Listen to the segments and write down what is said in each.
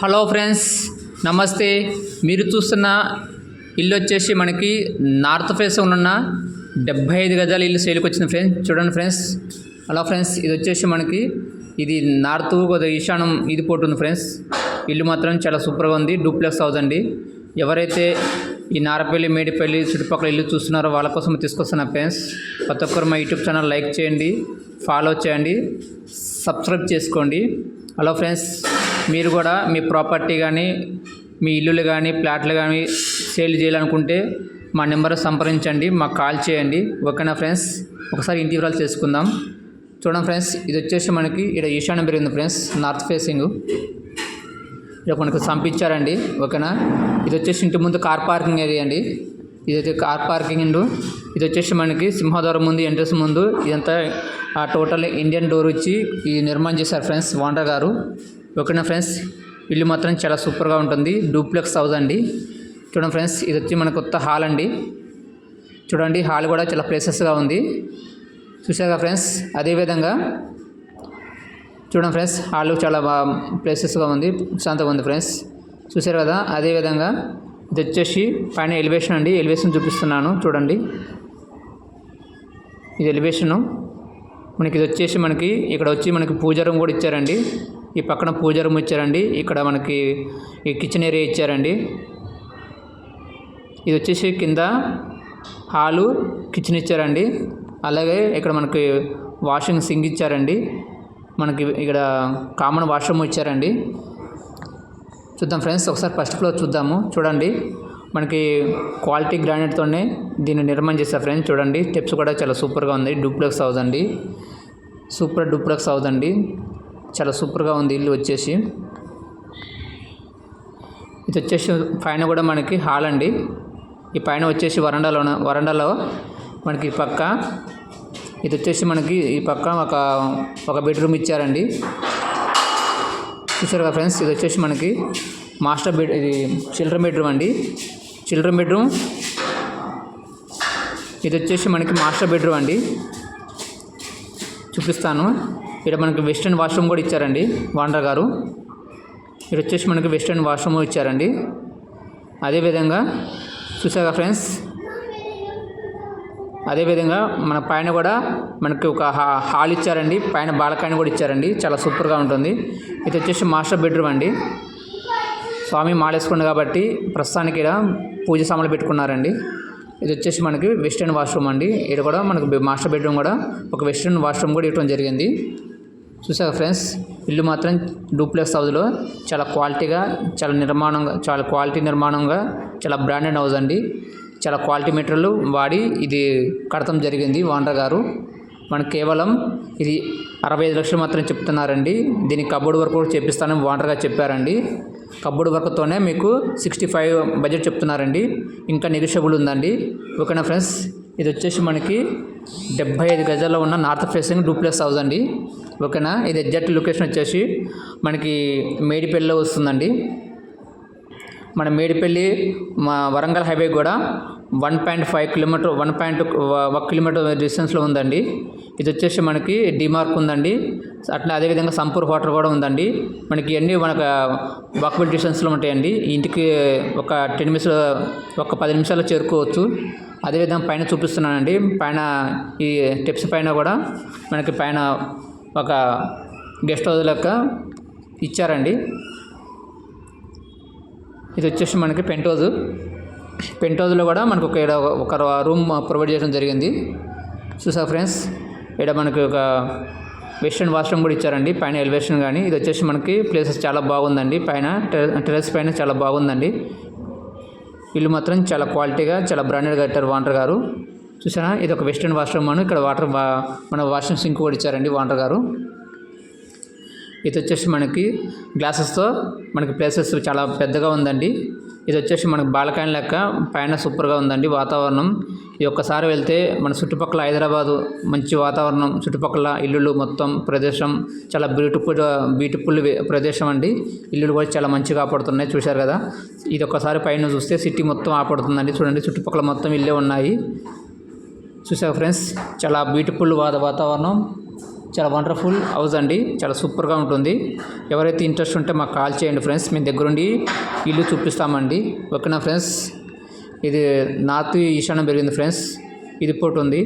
Hello friends నమస్తే. మీరు చూస్తున్న ఇల్లు వచ్చేసి మనకి నార్త్ ఫేస్ ఉన్న డెబ్బై ఐదు గజాల ఇల్లు సేల్కి వచ్చింది ఫ్రెండ్స్. చూడండి ఫ్రెండ్స్. హలో ఫ్రెండ్స్ ఇది వచ్చేసి మనకి ఇది నార్త్ కొద్దిగా ఈశాన్యం ఇది పోతుంది ఫ్రెండ్స్. ఇల్లు మాత్రం చాలా సూపర్గా ఉంది డూప్లెక్స్ హౌస్ అండి. ఎవరైతే ఈ నారపల్లి మేడిపల్లి చుట్టుపక్కల ఇల్లు చూస్తున్నారో వాళ్ళ కోసం తీసుకొస్తున్న ఫ్రెండ్స్ ప్రతి ఒక్కరు మా యూట్యూబ్ ఛానల్ లైక్ చేయండి ఫాలో చేయండి సబ్స్క్రైబ్ చేసుకోండి. హలో ఫ్రెండ్స్ మీరు కూడా మీ ప్రాపర్టీ కానీ మీ ఇల్లులు కానీ ప్లాట్లు కానీ సేల్ చేయాలనుకుంటే మా నెంబర్ సంప్రదించండి మాకు కాల్ చేయండి. ఓకేనా ఫ్రెండ్స్? ఒకసారి ఇంటి వివరాలు చేసుకుందాం చూడండి ఫ్రెండ్స్ ఇది వచ్చేసి మనకి ఇక్కడ ఈశాన్యం పెరిగింది ఫ్రెండ్స్? North facing. ఇక్కడ మనకు సంపించారండి. ఓకేనా ఇది వచ్చేసి ఇంటి ముందు కార్ పార్కింగ్ ఏరియా అండి. ఇది అయితే కార్ పార్కింగ్ అండు ఇది వచ్చేసి మనకి సింహద్వారం ముందు ఎంట్రన్స్ ముందు ఇదంతా ఆ టోటల్ ఇండియన్ డోర్ వచ్చి ఈ నిర్మాణం చేశారు ఫ్రెండ్స్ వాండర్ గారు. ఓకేనా ఫ్రెండ్స్? ఇల్లు మాత్రం చాలా సూపర్గా ఉంటుంది. డూప్లెక్స్ హౌస్ అండి. చూడండి ఫ్రెండ్స్ ఇది వచ్చి మన కొత్త హాల్ అండి. చూడండి హాల్ కూడా చాలా ప్లేసెస్గా ఉంది. చూసారుగా ఫ్రెండ్స్? అదేవిధంగా చూడండి ఫ్రెండ్స్ హాల్ చాలా బాగా ప్లేసెస్గా ఉంది. శాంతంగా ఉంది ఫ్రెండ్స్. చూసారు కదా? అదేవిధంగా ఇది వచ్చేసి పైన ఎలివేషన్ అండి. ఎలివేషన్ చూపిస్తున్నాను. చూడండి. ఇది ఎలివేషను. మనకి ఇది వచ్చేసి మనకి ఇక్కడ వచ్చి మనకి పూజ రూమ్ కూడా ఇచ్చారండి. ఈ పక్కన పూజ రూమ్ ఇచ్చారండి. ఇక్కడ మనకి ఈ కిచెన్ ఏరియా ఇచ్చారండి. ఇది వచ్చేసి కింద హాలు కిచెన్ ఇచ్చారండి. అలాగే ఇక్కడ మనకి వాషింగ్ సింక్ ఇచ్చారండి. మనకి ఇక్కడ కామన్ వాష్రూమ్ ఇచ్చారండి. చూద్దాం ఫ్రెండ్స్ ఒకసారి ఫస్ట్ ఫ్లోర్ చూద్దాము. చూడండి మనకి క్వాలిటీ గ్రానైట్తోనే దీన్ని నిర్మాణం చేశారు ఫ్రెండ్స్. చూడండి స్టెప్స్ కూడా చాలా సూపర్గా ఉంది. డూప్లెక్స్ హౌస్ అండి. సూపర్ డూప్లెక్స్ హౌస్ అండి. చాలా సూపర్గా ఉంది ఇల్లు వచ్చేసి. ఇది వచ్చేసి పైన కూడా మనకి హాల్ అండి. ఈ పైన వచ్చేసి వరండాలో వరండాలో మనకి పక్క. ఇది వచ్చేసి మనకి ఈ పక్క ఒక ఒక బెడ్రూమ్ ఇచ్చారండి. చూసారు కదా ఫ్రెండ్స్? ఇది వచ్చేసి మనకి మాస్టర్ బెడ్ ఇది చిల్డ్రన్ బెడ్రూమ్ అండి. Children bedroom. ఇది వచ్చేసి మనకి మాస్టర్ బెడ్రూమ్ అండి. చూపిస్తాను. ఇక్కడ మనకి వెస్ట్రన్ వాష్రూమ్ కూడా ఇచ్చారండి వాండర్ గారు. ఇక్కడ వచ్చేసి మనకి వెస్ట్రన్ వాష్రూమ్ ఇచ్చారండి. అదేవిధంగా చూసారా ఫ్రెండ్స్? అదేవిధంగా మన పైన కూడా మనకి ఒక హాల్ ఇచ్చారండి. పైన బాలకాయని కూడా ఇచ్చారండి. చాలా సూపర్గా ఉంటుంది. ఇది వచ్చేసి మాస్టర్ బెడ్రూమ్ అండి. స్వామి మాలేసుకుండు కాబట్టి ప్రస్తుతానికి ఇక్కడ పూజ సామాన్లు పెట్టుకున్నారండి. ఇది వచ్చేసి మనకి వెస్ట్రన్ వాష్రూమ్ అండి. ఇక్కడ కూడా మనకి మాస్టర్ బెడ్రూమ్ కూడా ఒక వెస్ట్రన్ వాష్రూమ్ కూడా ఇవ్వడం జరిగింది. చూసారా ఫ్రెండ్స్? ఇల్లు మాత్రం డూప్లెక్స్ హౌస్లో చాలా క్వాలిటీగా చాలా నిర్మాణంగా చాలా క్వాలిటీ నిర్మాణంగా చాలా బ్రాండెడ్ హౌస్ అండి. చాలా క్వాలిటీ మెటీరియల్ వాడి ఇది కడతం జరిగింది వాండర్ గారు. మనకు కేవలం ఇది అరవై ఐదు లక్షలు మాత్రం చెప్తున్నారండి. దీని కబోర్డ్ వర్క్ కూడా చేపిస్తానని ఓనర్గా చెప్పారండి. కబోర్డ్ వర్క్తోనే మీకు సిక్స్టీ ఫైవ్ బడ్జెట్ చెప్తున్నారండి. ఇంకా నెగిషియబుల్ ఉందండి. ఓకేనా ఫ్రెండ్స్? ఇది వచ్చేసి మనకి డెబ్బై ఐదు గజాల్లో ఉన్న నార్త్ ఫేసింగ్ డూప్లెక్స్ హౌస్ అండి. ఓకేనా? ఇది ఎగ్జాక్ట్ లొకేషన్ వచ్చేసి మనకి మేడిపల్లిలో వస్తుందండి. మన మేడిపల్లి మా వరంగల్ హైవే కూడా one point five kilometre one point ఒక కిలోమీటర్ డిస్టెన్స్లో ఉందండి. ఇది వచ్చేసి మనకి డిమార్క్ ఉందండి. అట్లా అదేవిధంగా సంపూర్ హోటల్ కూడా ఉందండి. మనకి అన్నీ మనకు వాకబుల్ డిస్టెన్స్లో ఉంటాయండి. ఇంటికి ఒక టెన్ నిమిషాలు ఒక పది నిమిషాల్లో చేరుకోవచ్చు. అదేవిధంగా పైన చూపిస్తున్నానండి. పైన ఈ టిప్స్ పైన కూడా మనకి పైన ఒక గెస్ట్ హౌస్ లెక్క ఇచ్చారండి. ఇది వచ్చేసి మనకి పెంట్ హౌస్. పెంట్ హౌస్లో కూడా మనకు ఒక ఈడ ఒక రూమ్ ప్రొవైడ్ చేయడం జరిగింది. చూసా ఫ్రెండ్స్? ఇక్కడ మనకి ఒక వెస్ట్రన్ వాష్రూమ్ కూడా ఇచ్చారండి. పైన ఎలివేషన్ కానీ ఇది వచ్చేసి మనకి ప్లేసెస్ చాలా బాగుందండి. పైన టెరెస్ టెర్రస్ పైన చాలా బాగుందండి. ఇల్లు మాత్రం చాలా క్వాలిటీగా చాలా బ్రాండెడ్గా కట్టారు వాంటర్ గారు చూసారా ఇది ఒక వెస్ట్రన్ వాష్రూమ్ అను ఇక్కడ వాటర్ వా మన వాషింగ్ సింక్ కూడా ఇచ్చారండి వాటర్ గారు. ఇది వచ్చేసి మనకి గ్లాసెస్తో మనకి ప్లేసెస్ చాలా పెద్దగా ఉందండి. ఇది వచ్చేసి మనకి బాలకాయన లెక్క పైన సూపర్గా ఉందండి వాతావరణం. ఇది ఒక్కసారి వెళ్తే మన చుట్టుపక్కల హైదరాబాదు మంచి వాతావరణం చుట్టుపక్కల ఇల్లులు మొత్తం ప్రదేశం చాలా బ్యూటిఫుల్ బ్యూటిఫుల్ ప్రదేశం అండి. ఇల్లులు కూడా చాలా మంచిగా ఆపడుతున్నాయి చూశారు కదా. ఇది ఒక్కసారి పైన చూస్తే సిటీ మొత్తం ఆపడుతుందండి. చూడండి చుట్టుపక్కల మొత్తం ఇల్లే ఉన్నాయి. చూసారు ఫ్రెండ్స్? చాలా బ్యూటిఫుల్ వాతావరణం. చాలా వండర్ఫుల్ హౌస్ అండి. చాలా సూపర్గా ఉంటుంది. ఎవరైతే ఇంట్రెస్ట్ ఉంటే మాకు కాల్ చేయండి ఫ్రెండ్స్. మీ దగ్గరుండి ఇల్లు చూపిస్తామండి. ఓకేనా ఫ్రెండ్స్? ఇది నార్త్ ఈశాన్యం పెరిగింది ఫ్రెండ్స్. ఇది పోటీ ఉంది.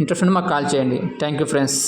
ఇంట్రెస్ట్ ఉంటే మాకు కాల్ చేయండి. Thank you friends.